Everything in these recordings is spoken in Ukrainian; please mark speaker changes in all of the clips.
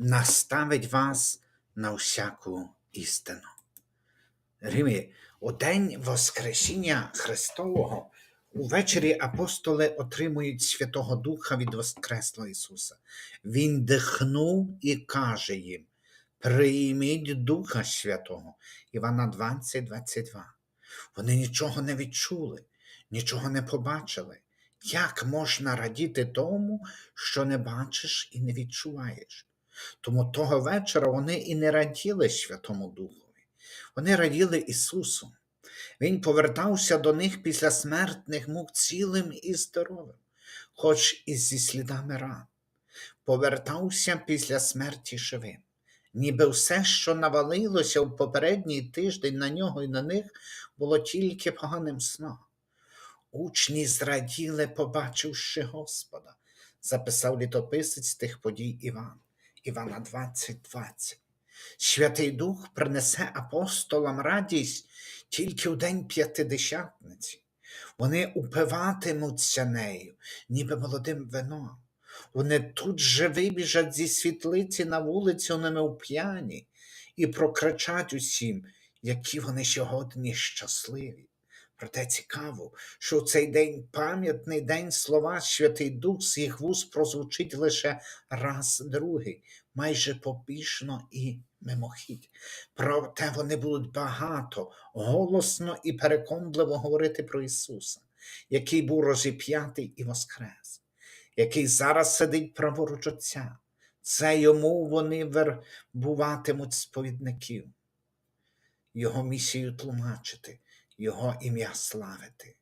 Speaker 1: наставить вас на всяку істину. Римі, у день Воскресіння Христового увечері апостоли отримують Святого Духа від Воскреслого Ісуса. Він дихнув і каже їм: Прийміть Духа Святого. Івана 20, 22. Вони нічого не відчули, нічого не побачили. Як можна радіти тому, що не бачиш і не відчуваєш? Тому того вечора вони і не раділи Святому Духові. Вони раділи Ісусу. Він повертався до них після смертних мук цілим і здоровим, хоч і зі слідами ран. Повертався після смерті живим. Ніби все, що навалилося в попередній тиждень на нього і на них, було тільки поганим сном. Учні зраділи, побачивши Господа, записав літописець тих подій Іван, Івана 20.20. Святий Дух принесе апостолам радість тільки в день п'ятидесятниці. Вони упиватимуться нею, ніби молодим вином. Вони тут же вибіжать зі світлиці на вулицю немовп'яні і прокричать усім, які вони сьогодні щасливі. Проте цікаво, що в цей день пам'ятний день слова Святий Дух з їх вуст прозвучить лише раз другий, майже побіжно і мимохідь. Проте вони будуть багато, голосно і переконливо говорити про Ісуса, який був розіп'ятий і воскрес, який зараз сидить праворуч Отця. Це йому вони вербуватимуть сповідників, його місію тлумачити, його ім'я славити.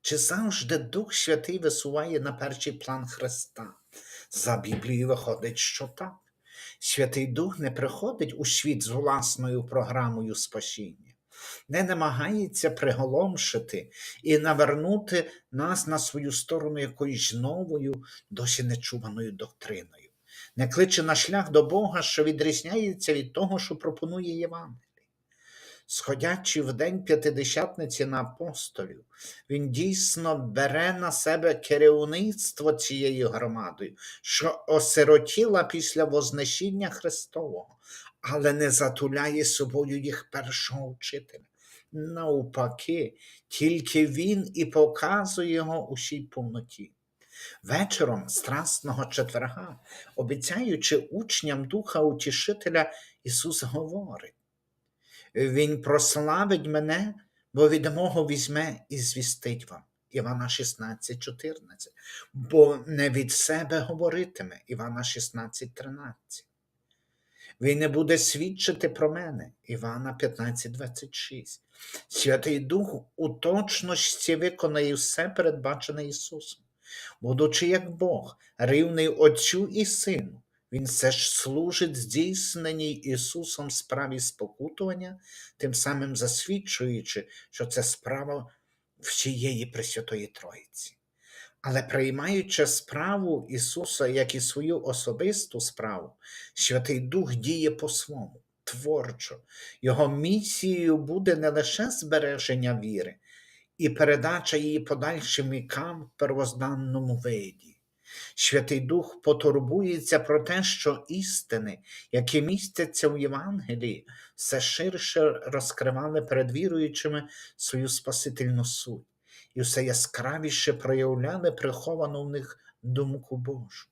Speaker 1: Чи завжди Дух Святий висуває на перший план Христа? За Біблією виходить, що так. Святий Дух не приходить у світ з власною програмою спасіння, не намагається приголомшити і навернути нас на свою сторону якоюсь новою, досі нечуваною доктриною, не кличе на шлях до Бога, що відрізняється від того, що пропонує Євангелій. Сходячи в день п'ятидесятниці на апостолів, він дійсно бере на себе керівництво цією громадою, що осиротіла після Вознесіння Христового, але не затуляє собою їх першого вчителя. Навпаки, тільки він і показує його усій повноті. Вечором Страсного четверга, обіцяючи учням Духа Утішителя, Ісус говорить. Він прославить мене, бо від мого візьме і звістить вам. Івана 16, 14. Бо не від себе говоритиме Івана 16, 13. Він не буде свідчити про мене Івана 15, 26. Святий Дух у точності виконає все передбачене Ісусом, будучи як Бог, рівний Отцю і Сину. Він все ж служить здійсненій Ісусом справі спокутування, тим самим засвідчуючи, що це справа всієї Пресвятої Троїці. Але приймаючи справу Ісуса як і свою особисту справу, Святий Дух діє по-своєму, творчо. Його місією буде не лише збереження віри і передача її подальшим вікам в первозданному виді. Святий Дух потурбується про те, що істини, які містяться в Євангелії, все ширше розкривали перед віруючими свою спасительну суть, і все яскравіше проявляли приховану в них думку Божу.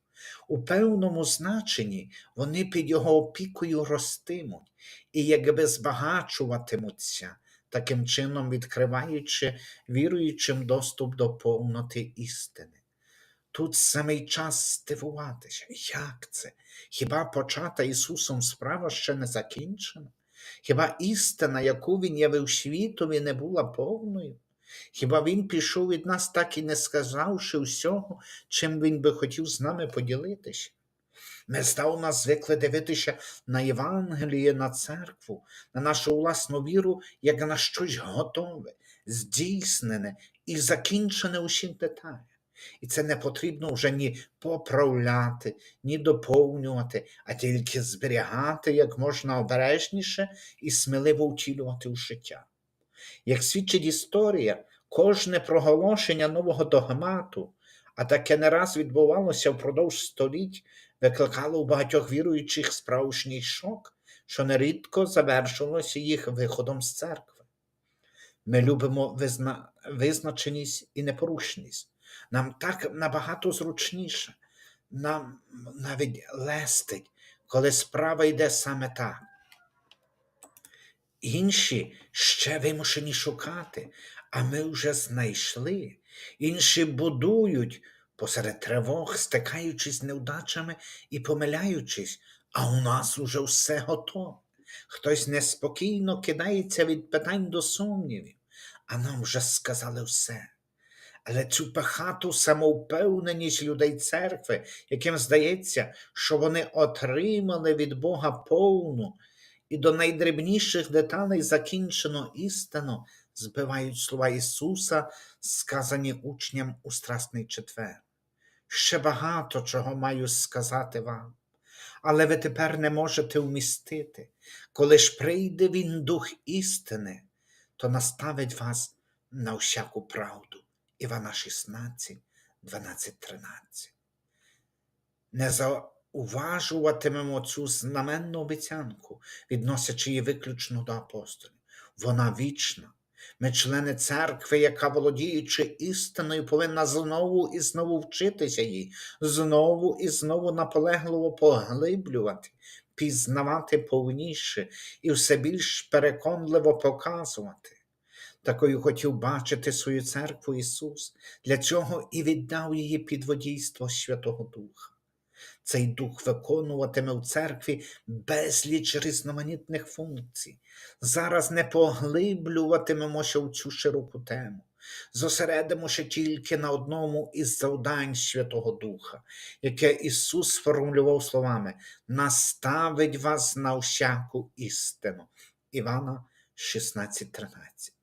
Speaker 1: У певному значенні вони під його опікою ростимуть і якби збагачуватимуться, таким чином відкриваючи віруючим доступ до повноти істини. Тут самий час здивуватися. Як це? Хіба почата Ісусом справа ще не закінчена? Хіба істина, яку Він явив світові, не була повною? Хіба Він пішов від нас, так і не сказавши всього, чим Він би хотів з нами поділитися? Ми здавна звикли дивитися на Євангеліє, на церкву, на нашу власну віру, як на щось готове, здійснене і закінчене усім деталям. І це не потрібно вже ні поправляти, ні доповнювати, а тільки зберігати як можна обережніше і сміливо втілювати в життя. Як свідчить історія, кожне проголошення нового догмату, а таке не раз відбувалося впродовж століть, викликало у багатьох віруючих справжній шок, що нерідко завершувалося їх виходом з церкви. Ми любимо визна... визначеність і непорушність. Нам так набагато зручніше, нам навіть лестить, коли справа йде саме так. Інші ще вимушені шукати, а ми вже знайшли. Інші будують посеред тривог, стикаючись невдачами і помиляючись, а у нас уже все готове. Хтось неспокійно кидається від питань до сумнівів, а нам вже сказали все. Але цю пахату самовпевненість людей церкви, яким здається, що вони отримали від Бога повну і до найдрібніших деталей закінчено істину, збивають слова Ісуса, сказані учням у Страсний четвер. Ще багато чого маю сказати вам, але ви тепер не можете вмістити. Коли ж прийде Він Дух істини, то наставить вас на всяку правду. Івана 16, 12, 13. Не зауважуватимемо цю знаменну обіцянку, відносячи її виключно до апостолів. Вона вічна. Ми, члени церкви, яка, володіючи істиною, повинна знову і знову вчитися їй, знову і знову наполегливо поглиблювати, пізнавати повніше і все більш переконливо показувати. Такою хотів бачити свою церкву Ісус, для цього і віддав її під водійство Святого Духа. Цей дух виконуватиме в церкві безліч різноманітних функцій. Зараз не поглиблюватимемося в цю широку тему, зосередимося тільки на одному із завдань Святого Духа, яке Ісус сформулював словами: наставить вас на всяку істину. Івана 16:13.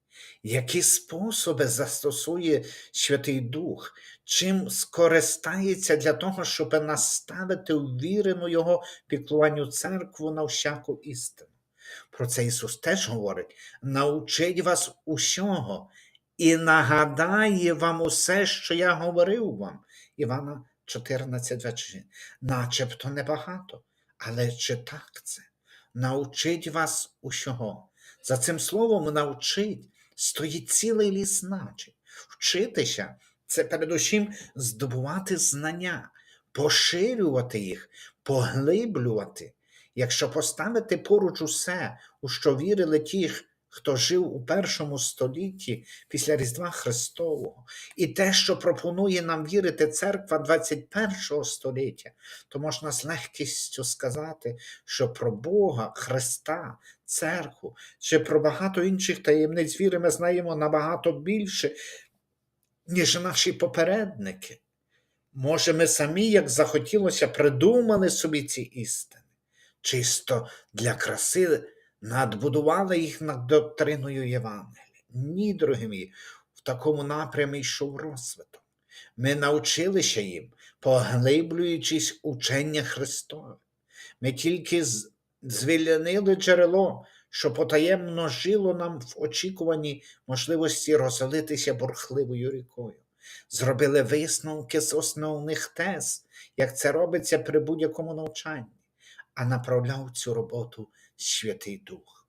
Speaker 1: Які способи застосує Святий Дух, чим скористається для того, щоб наставити ввірену Його піклуванню церкву на всяку істину? Про це Ісус теж говорить: научить вас усього і нагадає вам усе, що я говорив вам. Івана 14, Начебто небагато, але чи так це? Научить вас усього. За цим словом навчить стоїть цілий ліс значень. Вчитися це передусім здобувати знання, поширювати їх, поглиблювати. Якщо поставити поруч усе, у що вірили ті, хто жив у першому столітті після Різдва Христового, і те, що пропонує нам вірити церква 21 століття, то можна з легкістю сказати, що про Бога, Христа, церкву чи про багато інших таємниць віри ми знаємо набагато більше, ніж наші попередники. Може, ми самі, як захотілося, придумали собі ці істини, чисто для краси надбудували їх над доктриною Євангелія. Ні, дорогі мої, в такому напрямі йшов розвиток. Ми навчилися їм, поглиблюючись учення Христове. Ми тільки звільнили джерело, що потаємно жило нам в очікуванні можливості розлитися бурхливою рікою. Зробили висновки з основних тез, як це робиться при будь-якому навчанні, а направляв цю роботу Святий Дух.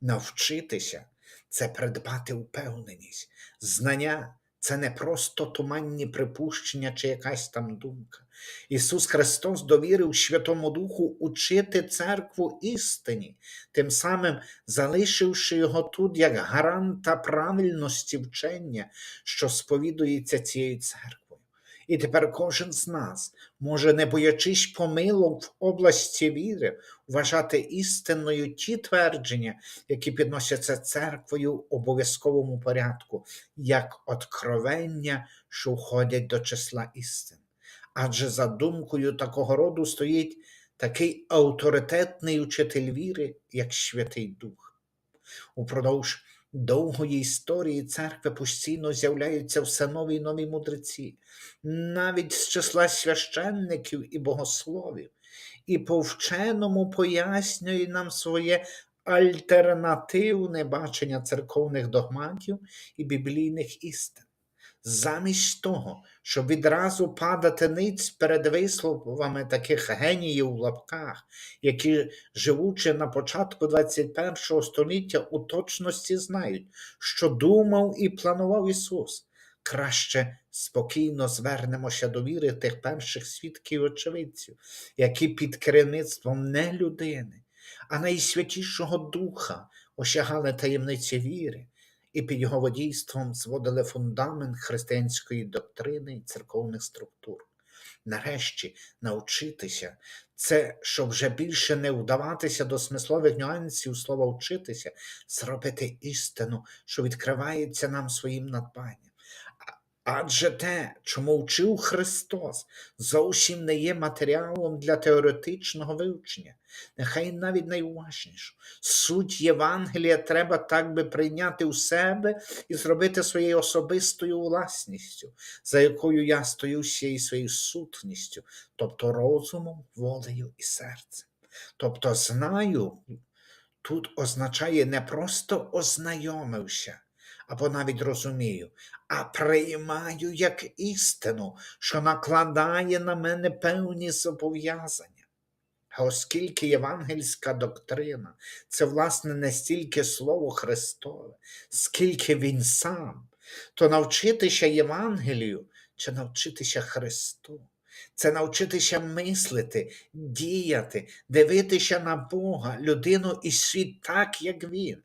Speaker 1: Навчитися це придбати впевненість, знання це не просто туманні припущення чи якась там думка. Ісус Христос довірив Святому Духу учити церкву істині, тим самим залишивши його тут як гаранта правильності вчення, що сповідується цією церквою. І тепер кожен з нас може, не боячись помилок в області віри, вважати істинною ті твердження, які підносяться церквою в обов'язковому порядку, як откровення, що входять до числа істин. Адже за думкою такого роду стоїть такий авторитетний учитель віри, як Святий Дух. Упродовж довгої історії церкви постійно з'являються все нові й нові мудреці, навіть з числа священників і богословів, і по вченому пояснює нам своє альтернативне бачення церковних догматів і біблійних істин. Замість того, щоб відразу падати ниць перед висловами таких геніїв в лапках, які, живучи на початку 21 століття, у точності знають, що думав і планував Ісус, краще спокійно звернемося до віри тих перших свідків і очевидців, які під керівництвом не людини, а найсвятішого Духа осягали таємниці віри і під його водійством зводили фундамент християнської доктрини і церковних структур. Нарешті навчитися це, щоб вже більше не вдаватися до смислових нюансів слова вчитися, зробити істину, що відкривається нам своїм надбанням. Адже те, чому вчив Христос, зовсім не є матеріалом для теоретичного вивчення, нехай навіть найуважніше. Суть Євангелія треба так би прийняти у себе і зробити своєю особистою власністю, за якою я стою всією своєю сутністю, тобто розумом, волею і серцем. Тобто знаю тут означає не просто ознайомився або навіть розумію, а приймаю як істину, що накладає на мене певні зобов'язання. А оскільки євангельська доктрина це, власне, не стільки Слово Христове, скільки Він сам, то навчитися Євангелію чи навчитися Христу. Це навчитися мислити, діяти, дивитися на Бога, людину і світ так, як Він.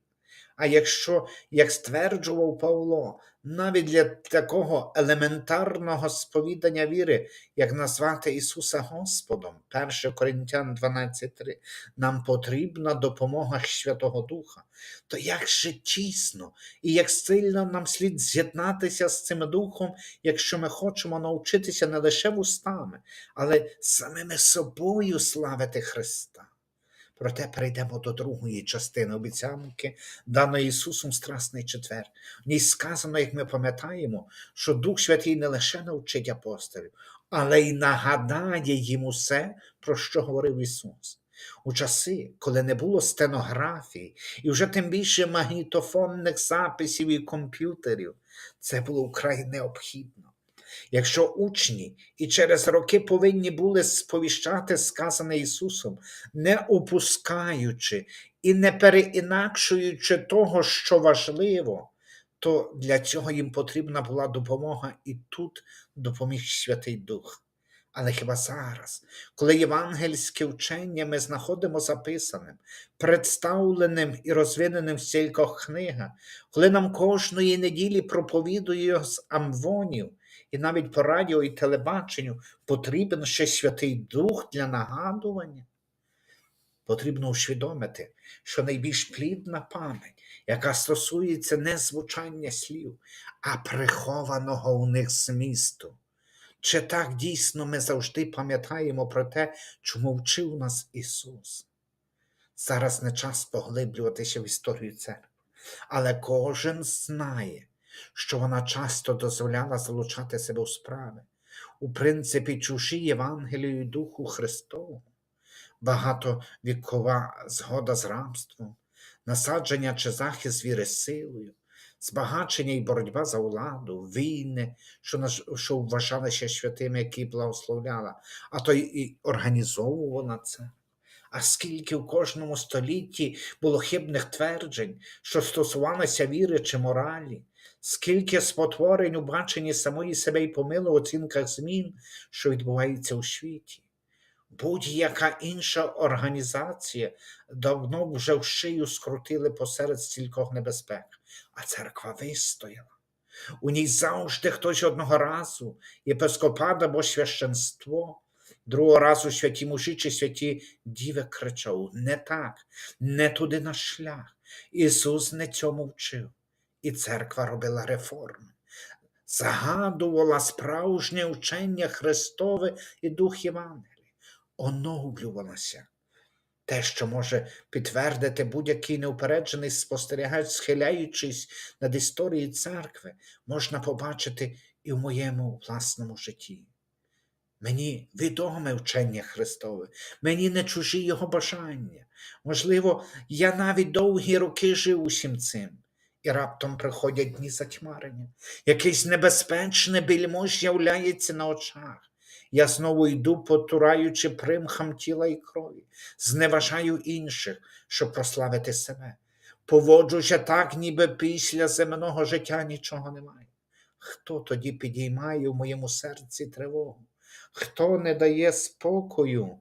Speaker 1: А якщо, як стверджував Павло, навіть для такого елементарного сповідання віри, як назвати Ісуса Господом, 1 Коринтян 12.3, нам потрібна допомога Святого Духа, то як же тісно і як сильно нам слід з'єднатися з цим Духом, якщо ми хочемо навчитися не лише вустами, але самими собою славити Христа. Проте перейдемо до другої частини обіцянки, даної Ісусом Страсний четвер. В ній сказано, як ми пам'ятаємо, що Дух Святий не лише навчить апостолів, але й нагадає їм усе, про що говорив Ісус. У часи, коли не було стенографії, і вже тим більше магнітофонних записів і комп'ютерів, це було вкрай необхідно. Якщо учні і через роки повинні були сповіщати сказане Ісусом, не опускаючи і не переінакшуючи того, що важливо, то для цього їм потрібна була допомога, і тут допоміг Святий Дух. Але хіба зараз, коли євангельське вчення ми знаходимо записаним, представленим і розвиненим в стількох книгах, коли нам кожної неділі проповідує з амвонів, і навіть по радіо і телебаченню потрібен ще Святий Дух для нагадування. Потрібно усвідомити, що найбільш плідна пам'ять, яка стосується не звучання слів, а прихованого у них змісту. Чи так дійсно ми завжди пам'ятаємо про те, чому вчив нас Ісус? Зараз не час поглиблюватися в історію церкви, але кожен знає, що вона часто дозволяла залучати себе у справи, у принципі, чужі Євангелію Духу Христову, багатовікова згода з рабством, насадження чи захист віри силою, збагачення і боротьба за владу, війни, що, наш- що вважалися святими, які благословляла, а то і організовувала це. А скільки в кожному столітті було хибних тверджень, що стосувалися віри чи моралі, скільки спотворень у баченні самої себе і помилу оцінках змін, що відбувається у світі. Будь-яка інша організація давно вже в шию скрутили посеред стількох небезпек, а церква вистояла. У ній завжди хтось одного разу, єпископат або священство, другого разу святі мужі чи святі діви кричав: не так, не туди наш шлях. Ісус не цьому вчив. І церква робила реформи, загадувала справжнє учення Христове і Дух Євангелія, оновлювалася. Те, що може підтвердити будь-який неупереджений спостерігач, схиляючись над історією церкви, можна побачити і в моєму власному житті. Мені відоме вчення Христове, мені не чужі його бажання. Можливо, я навіть довгі роки жив усім цим, і раптом приходять дні затьмарення. Якийсь небезпечне більмо з'являється на очах. Я знову йду, потураючи примхам тіла і крові, зневажаю інших, щоб прославити себе. Поводжуся так, ніби після земного життя нічого немає. Хто тоді підіймає в моєму серці тривогу? Хто не дає спокою?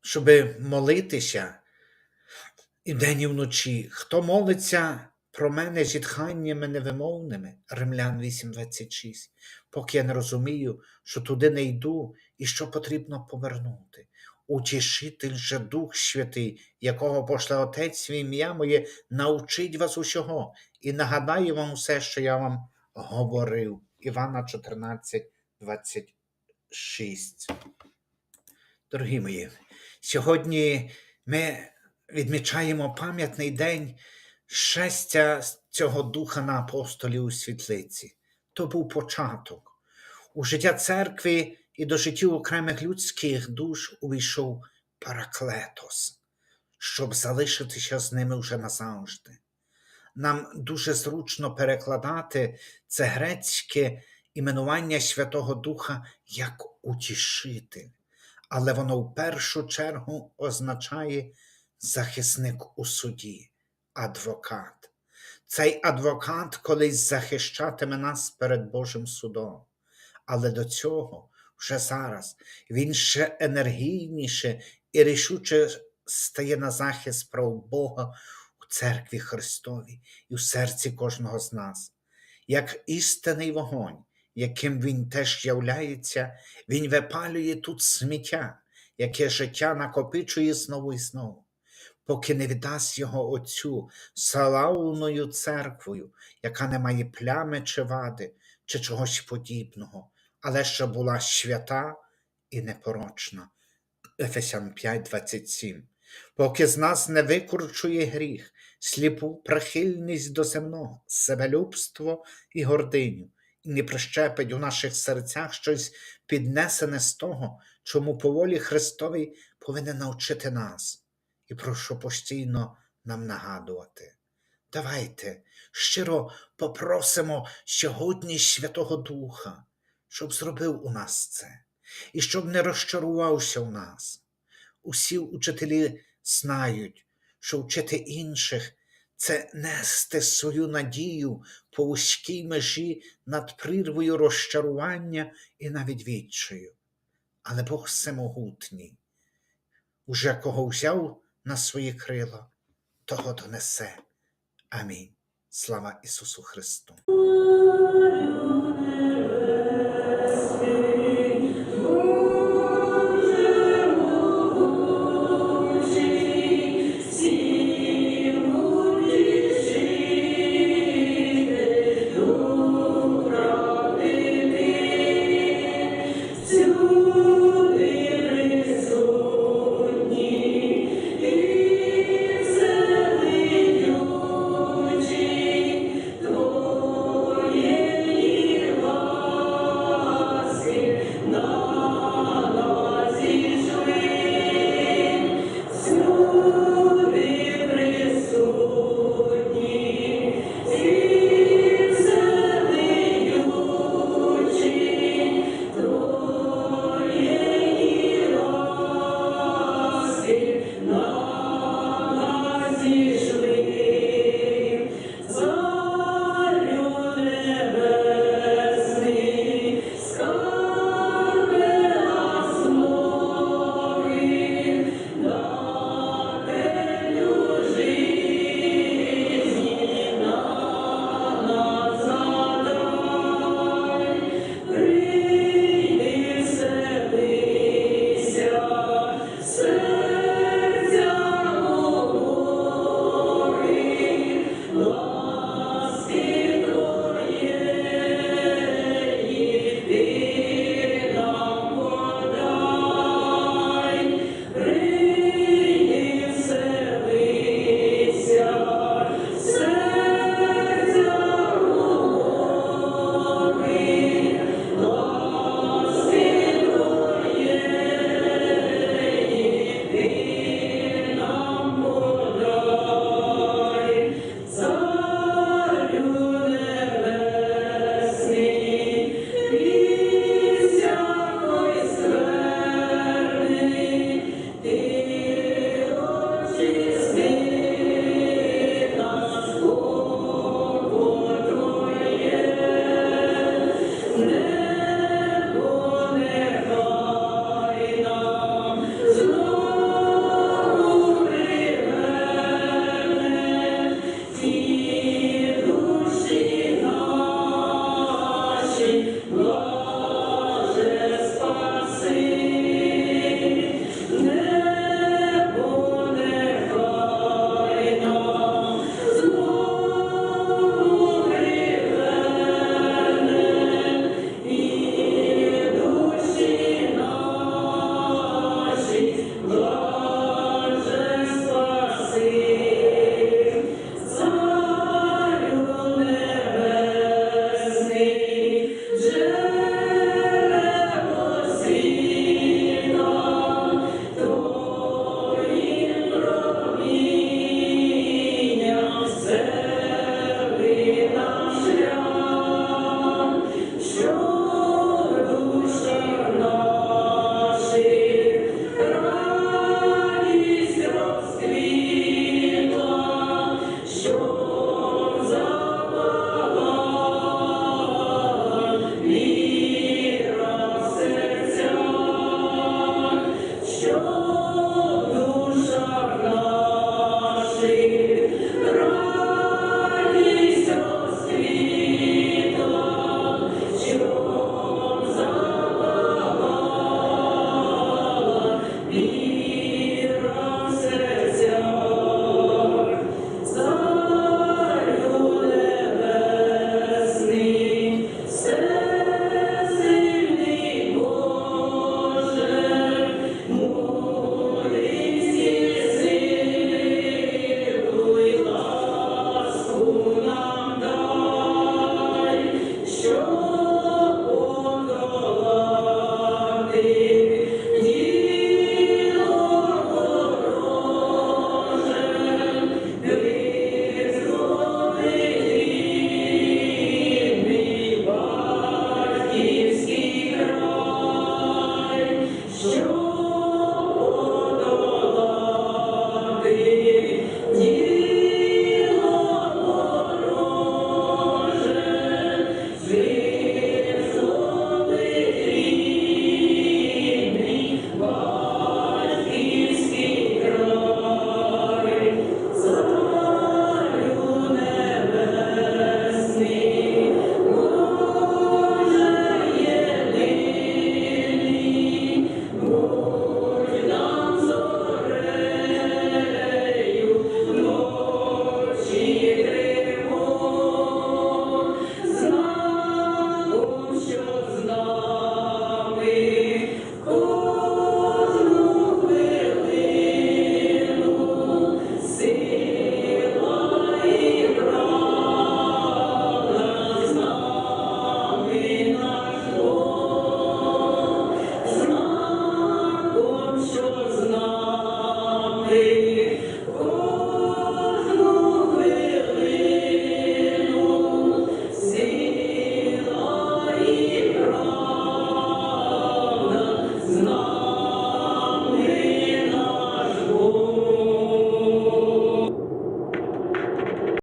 Speaker 1: Щоб молитися і день і вночі, хто молиться про мене зітханнями невимовними, Римлян 8.26, поки я не розумію, що туди не йду і що потрібно повернути. Утішитель же Дух Святий, якого пошле Отець в ім'я моє, научить вас усього і нагадає вам все, що я вам говорив. Івана 14, 26. Дорогі мої, сьогодні ми відмічаємо пам'ятний день шестя цього духа на апостолів у світлиці. То був початок. У життя церкви і до життя окремих людських душ увійшов Параклетос, щоб залишитися з ними вже назавжди. Нам дуже зручно перекладати це грецьке іменування Святого Духа як утішитель, але воно в першу чергу означає захисник у суді, адвокат. Цей адвокат колись захищатиме нас перед Божим судом. Але до цього вже зараз він ще енергійніше і рішуче стає на захист прав Бога у церкві Христовій і в серці кожного з нас. Як істинний вогонь, яким він теж являється, він випалює тут сміття, яке життя накопичує знову і знову, поки не віддасть його Отцю славною церквою, яка не має плями чи вади, чи чогось подібного, але що була свята і непорочна. Ефесян 5:27. Поки з нас не викручує гріх, сліпу прихильність до земного, себелюбство і гординю, і не прищепить у наших серцях щось піднесене з того, чому по волі Христовій повинен навчити нас, і про що постійно нам нагадувати. Давайте щиро попросимо сьогодні Святого Духа, щоб зробив у нас це, і щоб не розчарувався в нас. Усі учителі знають, що вчити інших це нести свою надію по вузькій межі над прірвою розчарування і навіть відчаю. Але Бог всемогутній, уже кого взяв на свої крила, того донесе. Амінь. Слава Ісусу Христу!